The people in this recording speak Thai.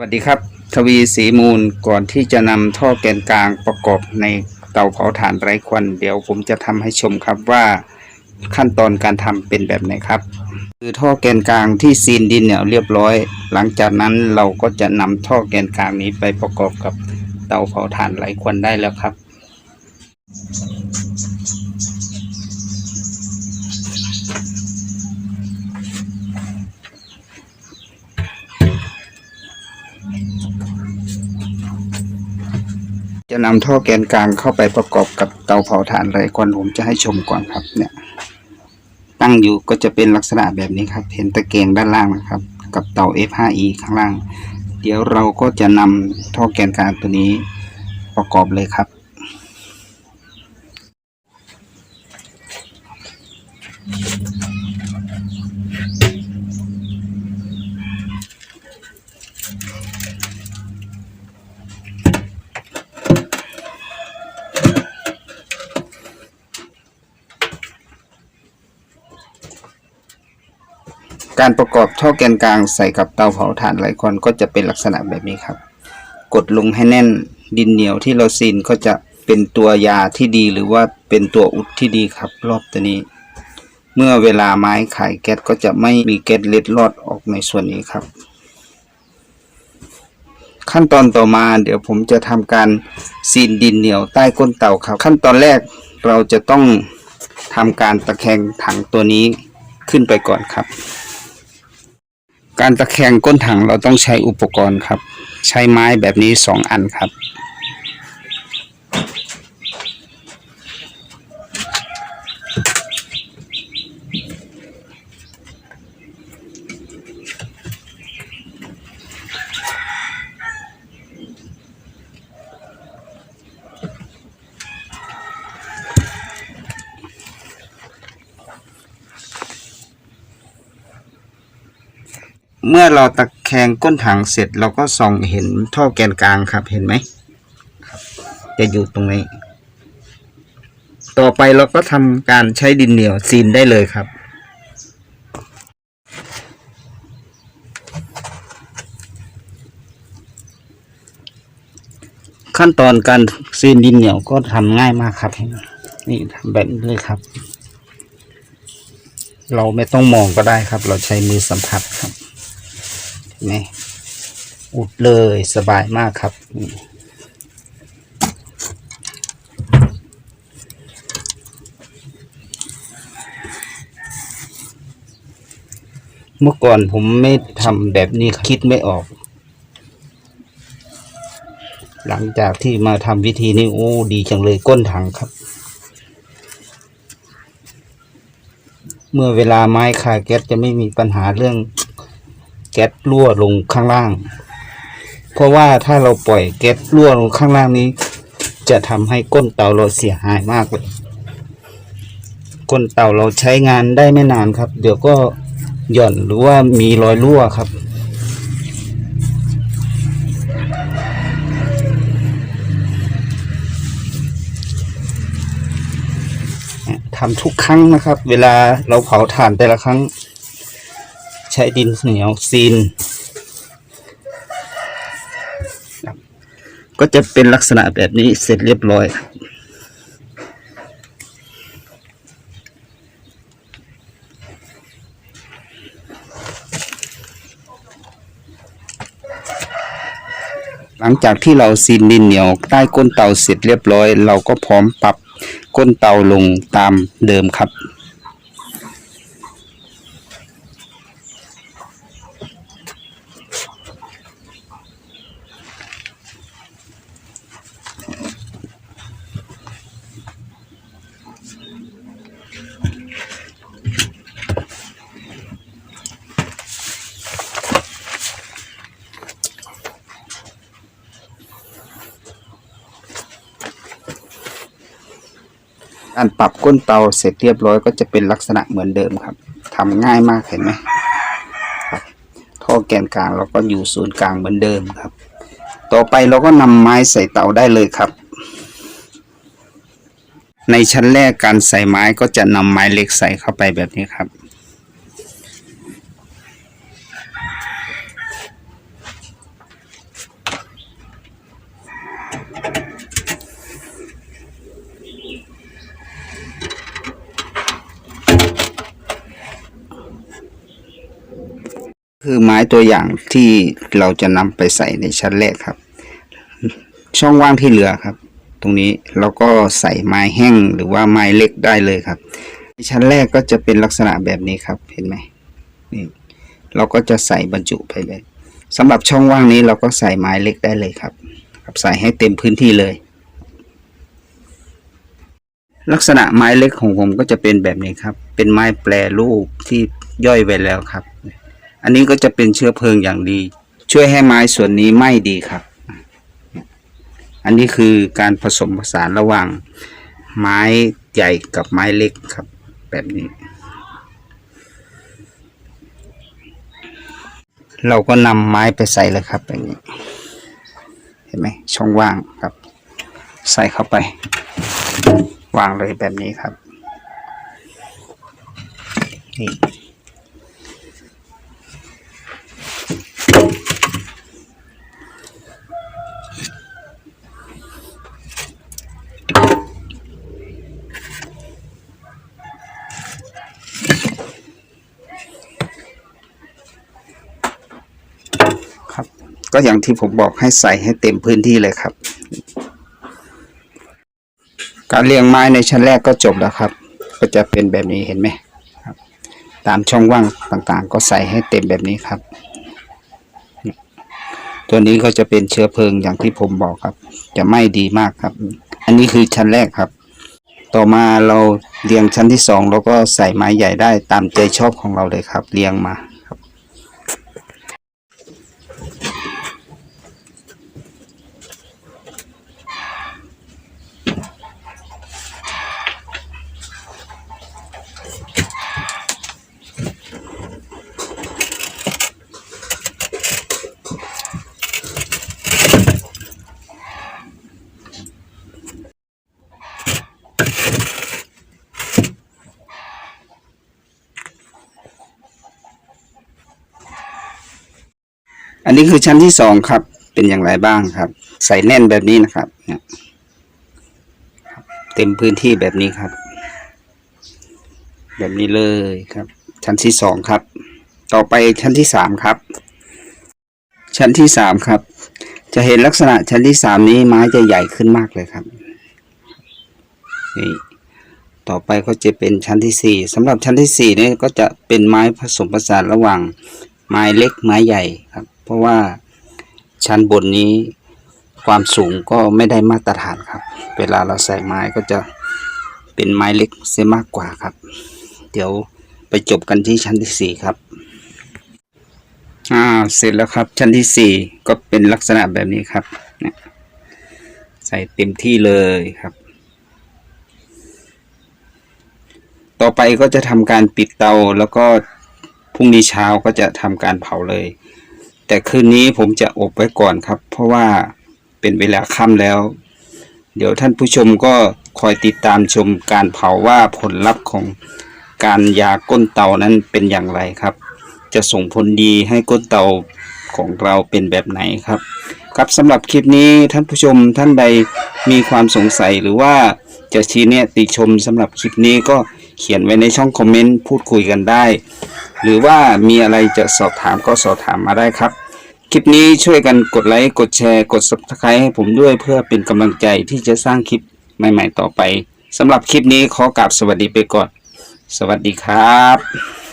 สวัสดีครับ ทวีสีมูลก่อนที่จะนำท่อแกนกลางประกอบในเตาเผาถ่านไร้ควัน เดี๋ยวผมจะทำให้ชมครับว่าขั้นตอนการทำเป็นแบบไหนครับ คือท่อแกนกลางที่ซีนดินเนี่ยเรียบร้อย หลังจากนั้นเราก็จะนำท่อแกนกลางนี้ไปประกอบกับเตาเผาถ่านไร้ควันได้แล้วครับ นำท่อแกนกลางเข้าไปประกอบกับเตาเผาถ่านไร้ควันผมจะให้ชมก่อนครับ เนี่ย ตั้งอยู่ก็จะเป็นลักษณะแบบนี้ครับ เห็นตะเกียงด้านล่างนะครับ กับเตา F5E ข้างล่าง เดี๋ยวเราก็จะนำท่อแกนกลางตัวนี้ประกอบเลยครับ การประกอบท่อแกนกลางใส่กับเตาเผาถ่านไรควันก็จะเป็นลักษณะแบบนี้ครับ กดลงให้แน่นดินเหนียวที่เราซีนก็จะเป็นตัวยาที่ดีหรือว่าเป็นตัวอุดที่ดีครับ รอบตัวนี้ เมื่อเวลาไม้ไขแก๊สก็จะไม่มีแก๊สเล็ดลอดออกในส่วนนี้ครับ ขั้นตอนต่อมาเดี๋ยวผมจะทำการซีนดินเหนียวใต้ก้นเตาครับ ขั้นตอนแรกเราจะต้องทำการตะแคงถังตัวนี้ขึ้นไปก่อนครับ การตะแคงก้นถังเราต้องใช้อุปกรณ์ครับ ใช้ไม้แบบนี้สองอันครับ เมื่อเราตะแคงก้นถังเสร็จเราก็ส่องเห็นท่อแกนกลางครับเห็นไหมจะอยู่ตรงนี้ ต่อไปเราก็ทำการใช้ดินเหนียวซีนได้เลยครับ ขั้นตอนการซีนดินเหนียวก็ทำง่ายมากครับ นี่ทำแบบนี้เลยครับ เราไม่ต้องมองก็ได้ครับ เราใช้มือสัมผัสครับ ไหมอุดเลยสบายมากครับ เมื่อก่อนผมไม่ทำแบบนี้คิดไม่ออก หลังจากที่มาทำวิธีนี้โอ้ดีจังเลยก้นถังครับ เมื่อเวลาไม้คาแก๊สจะไม่มีปัญหาเรื่อง ก๊สรั่วลงข้างล่าง เพราะว่าถ้าเราปล่อยแก๊สรั่วลงข้างล่างนี้ จะทำให้ก้นเตาเราเสียหายมากเลย ก้นเตาเราใช้งานได้ไม่นานครับ เดี๋ยวก็หย่อนหรือว่ามีรอยรั่วครับทำทุกครั้งนะครับ เวลาเราเผาถ่านแต่ละครั้ง ช้ดินเหนียวซีน ก็จะเป็นลักษณะแบบนี้เสร็จเรียบร้อย หลังจากที่เราซีนดินเหนียวใต้ก้นเตาเสร็จเรียบร้อย เราก็พร้อมปรับก้นเตาลงตามเดิมครับ อันปรับก้นเตาเสร็จเรียบร้อยก็จะเป็นลักษณะเหมือนเดิมครับทำง่ายมากเห็นไหมท่อแกนกลางเราก็อยู่ศูนย์กลางเหมือนเดิมครับ ต่อไปเราก็นำไม้ใส่เตาได้เลยครับ ในชั้นแรกการใส่ไม้ก็จะนำไม้เล็กใส่เข้าไปแบบนี้ครับ คือไม้ตัวอย่างที่เราจะนำไปใส่ในชั้นแรกครับ ช่องว่างที่เหลือครับ ตรงนี้เราก็ใส่ไม้แห้งหรือว่าไม้เล็กได้เลยครับ ในชั้นแรกก็จะเป็นลักษณะแบบนี้ครับเห็นไหมนี่เราก็จะใส่บรรจุไปเลยสำหรับช่องว่างนี้เราก็ใส่ไม้เล็กได้เลยครับใส่ให้เต็มพื้นที่เลย ลักษณะไม้เล็กของผมก็จะเป็นแบบนี้ครับ เป็นไม้แปรรูปที่ย่อยไวแล้วครับ อันนี้ก็จะเป็นเชื้อเพลิงอย่างดี ช่วยให้ไม้ส่วนนี้ไหม้ดีครับ อันนี้คือการผสมผสานระหว่างไม้ใหญ่กับไม้เล็กครับ แบบนี้ เราก็นำไม้ไปใส่เลยครับแบบนี้ เห็นไหมช่องว่างครับ ใส่เข้าไป วางเลยแบบนี้ครับนี่ ครับ ก็อย่างที่ผมบอกให้ใส่ให้เต็มพื้นที่เลยครับ การเรียงไม้ในชั้นแรกก็จบแล้วครับ ก็จะเป็นแบบนี้เห็นไหมครับ ตามช่องว่างต่างๆ ก็ใส่ให้เต็มแบบนี้ครับ ตัวนี้ก็จะเป็นเชื้อเพลิงอย่างที่ผมบอกครับ จะไหม้ดีมากครับ อันนี้คือชั้นแรกครับ ต่อมาเราเรียงชั้นที่สองเราก็ใส่ไม้ใหญ่ได้ตามใจชอบของเราเลยครับ เรียงมา อันนี้คือชั้นที่สองครับ เป็นอย่างไรบ้างครับ ใส่แน่นแบบนี้นะครับเต็มพื้นที่แบบนี้ครับ แบบนี้เลยครับ ชั้นที่สองครับ ต่อไปชั้นที่สามครับ ชั้นที่สามครับ จะเห็นลักษณะชั้นที่สามนี้ไม้จะใหญ่ขึ้นมากเลยครับนี่ต่อไปก็จะเป็นชั้นที่สี่สำหรับชั้นที่สี่นี่ก็จะเป็นไม้ผสมผสานระหว่างไม้เล็กไม้ใหญ่ครับ เพราะว่าชั้นบนนี้ความสูงก็ไม่ได้มาตรฐานครับ เวลาเราใส่ไม้ก็จะเป็นไม้เล็กเสียมากกว่าครับ เดี๋ยวไปจบกันที่ชั้นที่สี่ครับอ่าเสร็จแล้วครับ ชั้นที่สี่ก็เป็นลักษณะแบบนี้ครับใส่เต็มที่เลยครับ ต่อไปก็จะทำการปิดเตาแล้วก็พรุ่งนี้เช้าก็จะทำการเผาเลย แต่คืนนี้ผมจะอบไว้ก่อนครับ เพราะว่าเป็นเวลาค่ำแล้ว เดี๋ยวท่านผู้ชมก็คอยติดตามชมการเผาว่าผลลัพธ์ของการยาก้นเตานั้นเป็นอย่างไรครับ จะส่งผลดีให้ก้นเตาของเราเป็นแบบไหนครับ ครับสำหรับคลิปนี้ท่านผู้ชมท่านใดมีความสงสัยหรือว่าจะชี้แนะติชมสำหรับคลิปนี้ก็เขียนไว้ในช่องคอมเมนต์พูดคุยกันได้ หรือว่ามีอะไรจะสอบถามก็สอบถามมาได้ครับ คลิปนี้ช่วยกันกดไลค์ กดแชร์ กด subscribe ให้ผมด้วยเพื่อเป็นกำลังใจที่จะสร้างคลิปใหม่ ๆ ต่อไปสำหรับคลิปนี้ขอกราบสวัสดีไปก่อน สวัสดีครับ